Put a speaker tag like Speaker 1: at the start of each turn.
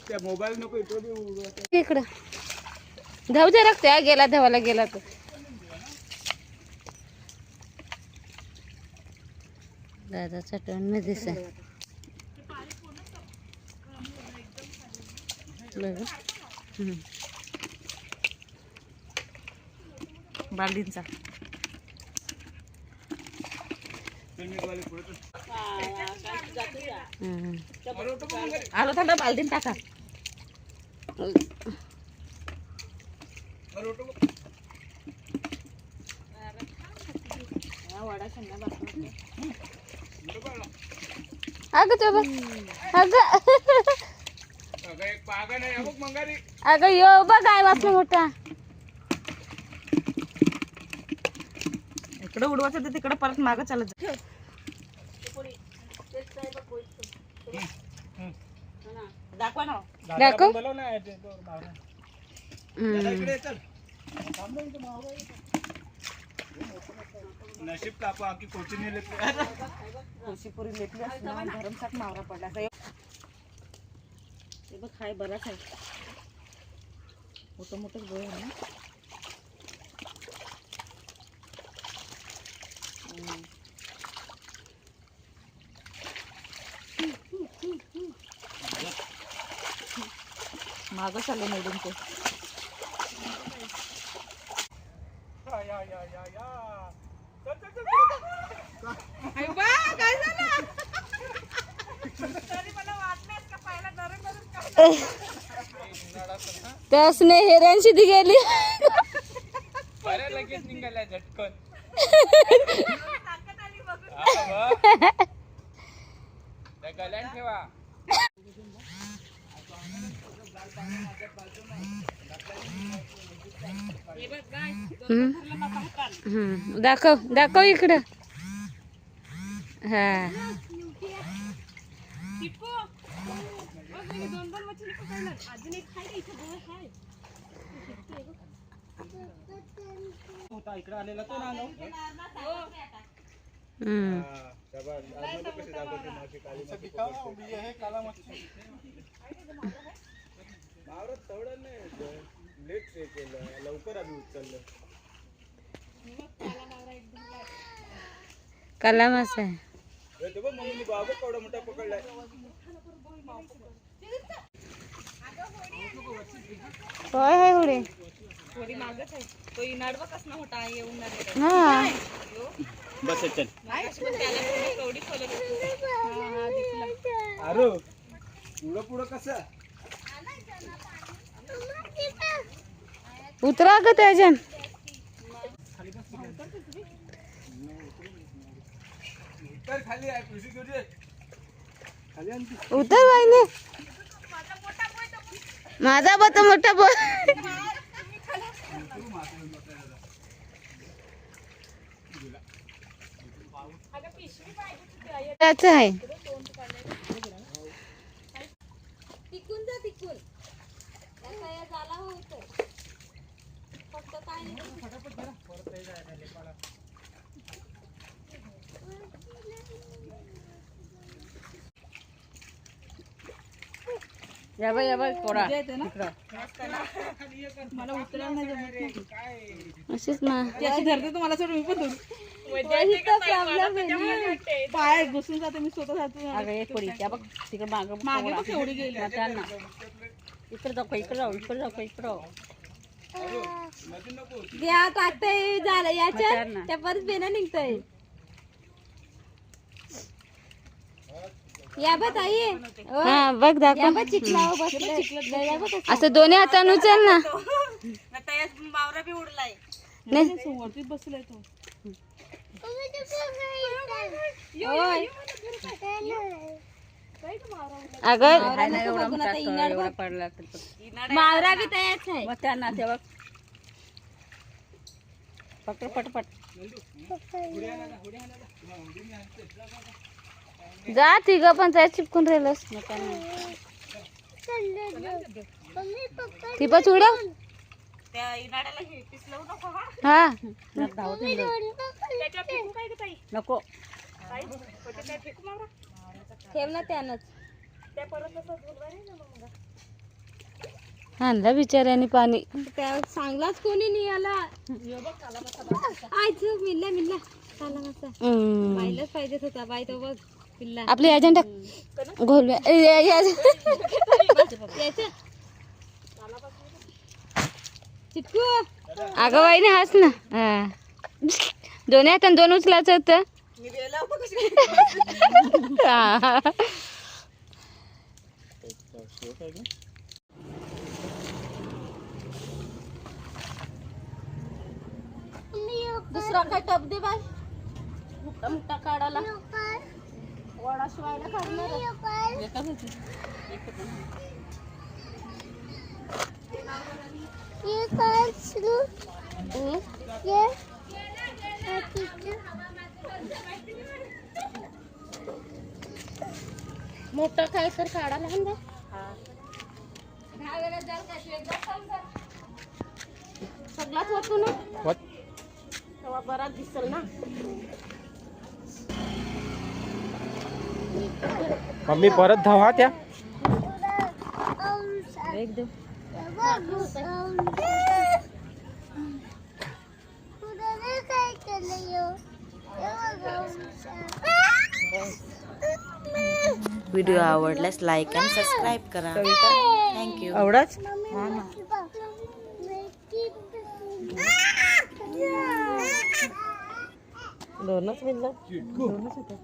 Speaker 1: त्या मोबाईल नको इकडं.
Speaker 2: धाव दे रक्ते गेला धावायला गेला तर दादाचा टर्न नाही दिसत
Speaker 3: बालदींचा
Speaker 1: पेमेंटवाले पुढे तर-
Speaker 2: हम्म.
Speaker 3: आलो थंड बालदीन टाका
Speaker 1: अरे ऑटो बघ. इकडे बघ ना.
Speaker 2: अगं ते बघ अगं
Speaker 1: अगं, एक पागा नाही हा बघ मंगारी
Speaker 2: अगं यो बघ काय वाचलं मोठा
Speaker 3: इकडे उडवायचं तर तिकडे परत मागं चालत जा. दाखवा ना.
Speaker 2: दाखव.
Speaker 1: ते तो. नशीब कापा की कोची नेले
Speaker 3: तुळशीपुरी लेटली असणार भरमसाठ मावरा पडला हे बघ हाय बराच आहे. मोठं मोठं गोळ आहे ना. मागं चाललं निवडून ते.
Speaker 2: त्यासने हेऱ्यांशी ती गेली.
Speaker 1: लगेच निघाल्या झटकन. ठेवा.
Speaker 2: दाखव दाखव इकडं हा
Speaker 1: होता इकडे आलेला तो ना
Speaker 2: हम्म.
Speaker 1: वावरात तेवढं नाही लेट हे केलं. लवकर आम्ही उचललं.
Speaker 2: काला मासा आहे.
Speaker 1: हे ते बघ मम्मीने बाबा केवढा मोठा पकडलाय.
Speaker 2: काय आहे उडे
Speaker 3: थोडी मागच आहे. तो इनाडवा कसला मोठा येऊन
Speaker 2: हा.
Speaker 1: बस चल. अरे पुढं पुढं कसं?
Speaker 2: उतरा ग त्याच्यान. उतर वाईले माझा बत मोठा बो त्याच आहे. या बाई या बाई कोडा
Speaker 3: मला.
Speaker 2: अशीच ना.
Speaker 3: ती अशी धरते तुम्हाला सोडून मी पण धरू. पाय घुसून जाते मी स्वतः जातो.
Speaker 2: अगं एक कोडी त्या बघ तिकडे माग
Speaker 3: मागे बघ केवढी गेली.
Speaker 2: त्यांना. इकडे जाऊ इकडे जाऊ इकडे जाऊ इकडे जाऊ द्या टाकतंय झालं याच्यात त्या परत बेना निघतंय या बघ ताई हा बघ दाखव असं दोन्ही हाताने उचल ना
Speaker 3: मावरा बी उडलाय
Speaker 2: नाही
Speaker 3: बसलाय तो
Speaker 2: अगं मावरा बी तयाच आहे.
Speaker 3: मग त्यांना तेव्हा
Speaker 2: पकड पटपट जा तिघ पण त्या चिपकून राहिलस. ती पण उडव
Speaker 3: हे नको
Speaker 2: ठेव ना त्यानंच. आणला बिचाऱ्याने पाणी.
Speaker 4: त्या चांगलाच कोणी नाही आला आयच मिल्ला मिल्ला. मसा. बाईलाच पाहिजेच होता बाई तो बघ पिल्ला.
Speaker 2: आपली अजेंडा घोल
Speaker 4: चिटकू
Speaker 2: अगं बाईने हाच ना. हा. दोन्ही हाताने दोन उचलायचं होतं. हा.
Speaker 4: दुसरा काय टप दे बाय मुठा मुठा काढाला वडा शिवायला काढणार मोठा काय तर काढा लहान बाय सगळाच होतो ना. तेव्हा बरा दिसल ना.
Speaker 1: मम्मी परत धावा त्या.
Speaker 4: एकदम
Speaker 5: व्हिडिओ आवडल्यास लाईक आणि सबस्क्राईब करा. थँक्यू
Speaker 3: एवढाच दोनच मिनिट. दोनच होतात